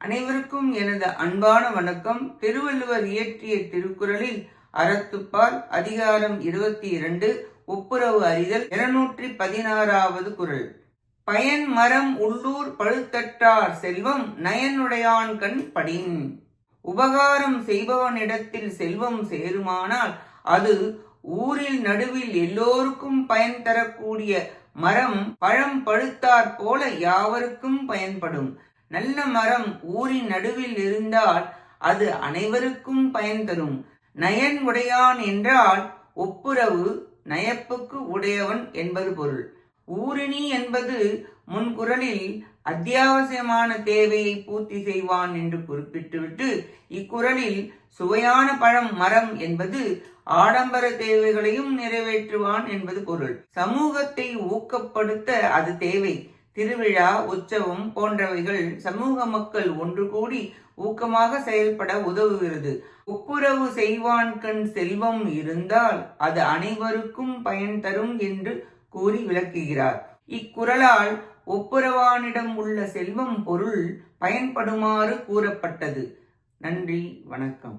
அனைவருக்கும் எனது அன்பான வணக்கம். திருவள்ளுவர் இயற்றிய திருக்குறளில் அறத்துப்பால் அதிகாரம் இருபத்தி இரண்டு ஒப்புரவு அறிதல் இருநூற்றி பதினாறாவது குறள். பயன் மரம் உள்ளூர் பழுத்தற்றார் செல்வம் நயனுடையான் கண் படின். உபகாரம் செய்பவனிடத்தில் செல்வம் சேருமானால் அது ஊரில் நடுவில் எல்லோருக்கும் பயன் தரக்கூடிய மரம் பழம் பழுத்தாற் போல யாவருக்கும் பயன்படும். நல்ல மரம் ஊரின் நடுவில் இருந்தால் அது அனைவருக்கும் பயன் தரும். நயன் உடையான் என்றால் ஒப்புரவு நயப்புக்கு உடையவன் என்பது பொருள். ஊரினி என்பது முன்குரலில் அத்தியாவசியமான தேவையை பூர்த்தி செய்வான் என்று குறிப்பிட்டுவிட்டு இக்குரலில் சுவையான பழம் மரம் என்பது ஆடம்பர தேவைகளையும் நிறைவேற்றுவான் என்பது பொருள். சமூகத்தை ஊக்கப்படுத்த அது தேவை. திருவிழா உற்சவம் போன்றவைகள் சமூக மக்கள் ஒன்று கூடி ஊக்கமாக செயல்பட உதவுகிறது. ஒப்புரவு செய்வான் கண் செல்வம் இருந்தால் அது அனைவருக்கும் பயன் தரும் என்று கூறி விளக்குகிறார். இக்குறளால் ஒப்புரவானிடம் உள்ள செல்வம் பொருள் பயன்படுமாறு கூறப்பட்டது. நன்றி வணக்கம்.